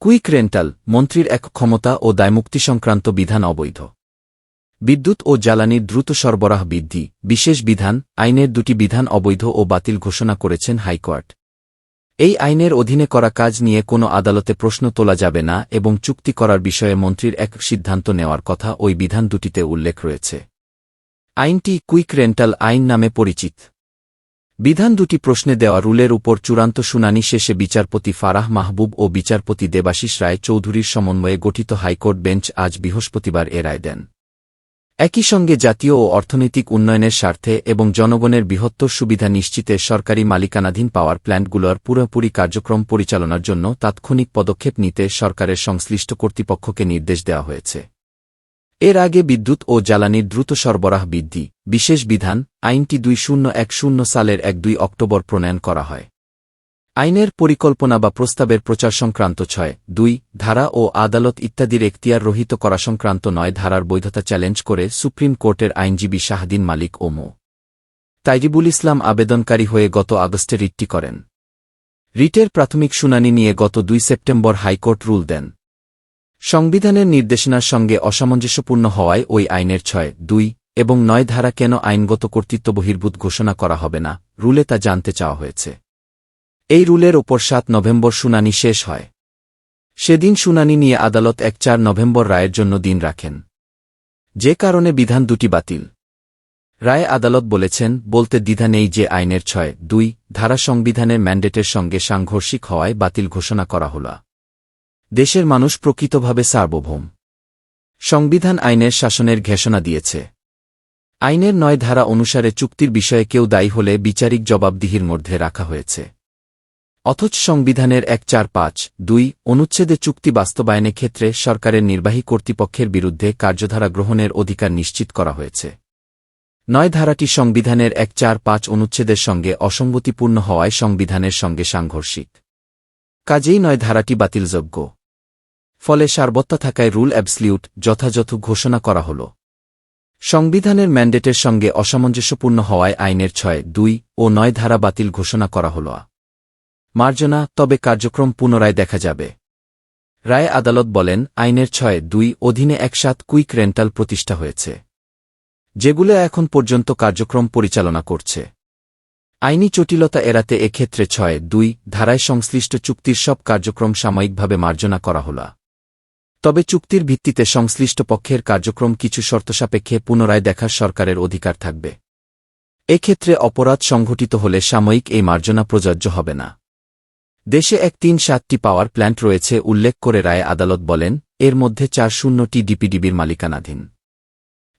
Quick rental, মন্ত্রীর এক ক্ষমতা ও দায়মুক্তি সংক্রান্ত বিধান অবৈধ। বিদ্যুৎ ও জ্বালানির দ্রুত সরবরাহ বৃদ্ধি, বিশেষ বিধান, আইনের দুটি বিধান অবৈধ ও বাতিল ঘোষণা করেছেন হাইকোর্ট। এই আইনের অধীনে করা কাজ নিয়ে কোনো আদালতে প্রশ্ন তোলা যাবে না এবং চুক্তি করার বিষয়ে মন্ত্রীর এক সিদ্ধান্ত নেওয়ার কথা ওই বিধান দুটিতে উল্লেখ রয়েছে। আইনটি কুইক রেন্টাল আইন নামে পরিচিত। বিধান দুটি প্রশ্নে দেওয়া রুলের উপর চূড়ান্ত শুনানি শেষে বিচারপতি ফারাহ মাহবুব ও বিচারপতি দেবাশিস রায় চৌধুরীর সমন্বয়ে গঠিত হাইকোর্ট বেঞ্চ আজ বৃহস্পতিবার এ রায় দেন। একই সঙ্গে জাতীয় ও অর্থনৈতিক উন্নয়নের স্বার্থে এবং জনগণের বৃহত্তর সুবিধা নিশ্চিতে সরকারি মালিকানাধীন পাওয়ার প্ল্যান্টগুলোর পুরোপুরি কার্যক্রম পরিচালনার জন্য তাৎক্ষণিক পদক্ষেপ নিতে সরকারের সংশ্লিষ্ট কর্তৃপক্ষকে নির্দেশ দেওয়া হয়েছে। এর আগে বিদ্যুৎ ও জ্বালানির দ্রুত সরবরাহ বৃদ্ধি, বিশেষ বিধান, আইনটি দুই শূন্য সালের এক দুই অক্টোবর প্রণয়ন করা হয়। আইনের পরিকল্পনা বা প্রস্তাবের প্রচার সংক্রান্ত ছয়, দুই, ধারা ও আদালত ইত্যাদির এখতিয়ার রহিত করা সংক্রান্ত নয় ধারার বৈধতা চ্যালেঞ্জ করে সুপ্রিম কোর্টের আইনজীবী শাহদিন মালিক ও মো। তাইজিবুল ইসলাম আবেদনকারী হয়ে গত আগস্টে রিটটি করেন। রিটের প্রাথমিক শুনানি নিয়ে গত দুই সেপ্টেম্বর হাইকোর্ট রুল দেন। সংবিধানের নির্দেশনার সঙ্গে অসামঞ্জস্যপূর্ণ হওয়ায় ওই আইনের ছয়, দুই এবং নয় ধারা কেন আইনগত কর্তৃত্ব বহির্ভূত ঘোষণা করা হবে না, রুলে তা জানতে চাওয়া হয়েছে। এই রুলের ওপর সাত নভেম্বর শুনানি শেষ হয়। সেদিন শুনানি নিয়ে আদালত এক চার নভেম্বর রায়ের জন্য দিন রাখেন। যে কারণে বিধান দুটি বাতিল। রায় আদালত বলেছেন, বলতে দ্বিধা নেই যে আইনের ছয়, দুই ধারা সংবিধানের ম্যান্ডেটের সঙ্গে সাংঘর্ষিক হওয়ায় বাতিল ঘোষণা করা হল। দেশের মানুষ প্রকৃতভাবে সার্বভৌম। সংবিধান আইনের শাসনের ঘোষণা দিয়েছে। আইনের নয় ধারা অনুসারে চুক্তির বিষয়ে কেউ দায়ী হলে বিচারিক জবাবদিহির মধ্যে রাখা হয়েছে। অথচ সংবিধানের এক চার পাঁচ দুই অনুচ্ছেদে চুক্তি বাস্তবায়নের ক্ষেত্রে সরকারের নির্বাহী কর্তৃপক্ষের বিরুদ্ধে কার্যধারা গ্রহণের অধিকার নিশ্চিত করা হয়েছে। নয় ধারাটি সংবিধানের এক চার পাঁচ অনুচ্ছেদের সঙ্গে অসঙ্গতিপূর্ণ হওয়ায় সংবিধানের সঙ্গে সাংঘর্ষিক। কাজেই নয় ধারাটি বাতিলযোগ্য। ফলে সারবত্তা থাকায় রুল অ্যাবসলিউট যথাযথ ঘোষণা করা হল। সংবিধানের ম্যান্ডেটের সঙ্গে অসামঞ্জস্যপূর্ণ হওয়ায় আইনের ছয়, দুই ও নয় ধারা বাতিল ঘোষণা করা হল। মার্জনা, তবে কার্যক্রম পুনরায় দেখা যাবে। রায় আদালত বলেন, আইনের ছয়, দুই অধীনে একসাথ কুইক রেন্টাল প্রতিষ্ঠা হয়েছে। যেগুলো এখন পর্যন্ত কার্যক্রম পরিচালনা করছে। আইনি জটিলতা এড়াতে এক্ষেত্রে ছয়, দুই ধারায় সংশ্লিষ্ট চুক্তির সব কার্যক্রম সাময়িকভাবে মার্জনা করা হল। তবে চুক্তির ভিত্তিতে সংশ্লিষ্ট পক্ষের কার্যক্রম কিছু শর্তসাপেক্ষে পুনরায় দেখার সরকারের অধিকার থাকবে। এক্ষেত্রে অপরাধ সংঘটিত হলে সাময়িক এই মার্জনা প্রযোজ্য হবে না। দেশে এক তিন সাতটি পাওয়ার প্ল্যান্ট রয়েছে, উল্লেখ করে রায় আদালত বলেন, এর মধ্যে চার শূন্যটি ডিপিডিবির মালিকানাধীন।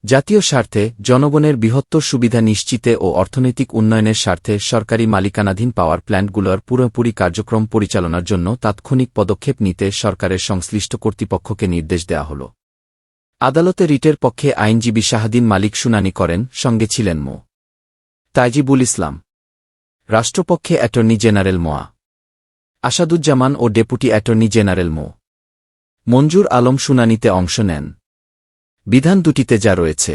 জাতীয় স্বার্থে জনগণের বৃহত্তর সুবিধা নিশ্চিতে ও অর্থনৈতিক উন্নয়নের স্বার্থে সরকারি মালিকানাধীন পাওয়ার প্ল্যান্টগুলোর পুরোপুরি কার্যক্রম পরিচালনার জন্য তাৎক্ষণিক পদক্ষেপ নিতে সরকারের সংশ্লিষ্ট কর্তৃপক্ষকে নির্দেশ দেওয়া হল। আদালতে রিটের পক্ষে আইনজীবী শাহাদিন মালিক শুনানি করেন, সঙ্গে ছিলেন মো. তাইজিবুল ইসলাম। রাষ্ট্রপক্ষে অ্যাটর্নি জেনারেল মোয়া। আসাদুজ্জামান ও ডেপুটি অ্যাটর্নি জেনারেল মো। মঞ্জুর আলম শুনানিতে অংশ নেন। বিধান দুটিতে যা রয়েছে।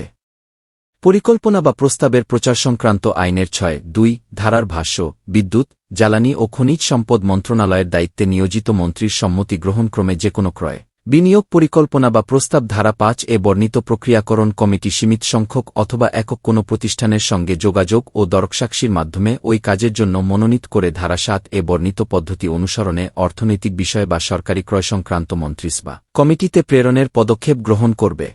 পরিকল্পনা বা প্রস্তাবের প্রচার সংক্রান্ত আইনের ছয়, দুই, ধারার ভাষ্য, বিদ্যুৎ, জ্বালানি ও খনিজ সম্পদ মন্ত্রণালয়ের দায়িত্বে নিয়োজিত মন্ত্রীর সম্মতি গ্রহণক্রমে যে কোনো ক্রয়। বিনিয়োগ পরিকল্পনা বা প্রস্তাব ধারা পাঁচ এ বর্ণিত প্রক্রিয়াকরণ কমিটি সীমিত সংখ্যক অথবা একক কোনো প্রতিষ্ঠানের সঙ্গে যোগাযোগ ও দরকসাক্ষীর মাধ্যমে ওই কাজের জন্য মনোনীত করে ধারা সাত এ বর্ণিত পদ্ধতি অনুসরণে অর্থনৈতিক বিষয় বা সরকারি ক্রয় সংক্রান্ত মন্ত্রিস বা কমিটিতে প্রেরণের পদক্ষেপ গ্রহণ করবে।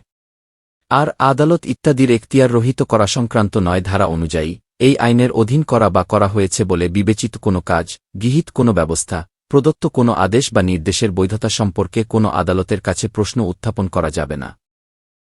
আর আদালত ইত্যাদির এখতিয়ার রহিত করা সংক্রান্ত নয় ধারা অনুযায়ী, এই আইনের অধীন করা বা করা হয়েছে বলে বিবেচিত কোনো কাজ, গৃহীত কোনো ব্যবস্থা, প্রদত্ত কোনো আদেশ বা নির্দেশের বৈধতা সম্পর্কে কোনো আদালতের কাছে প্রশ্ন উত্থাপন করা যাবে না।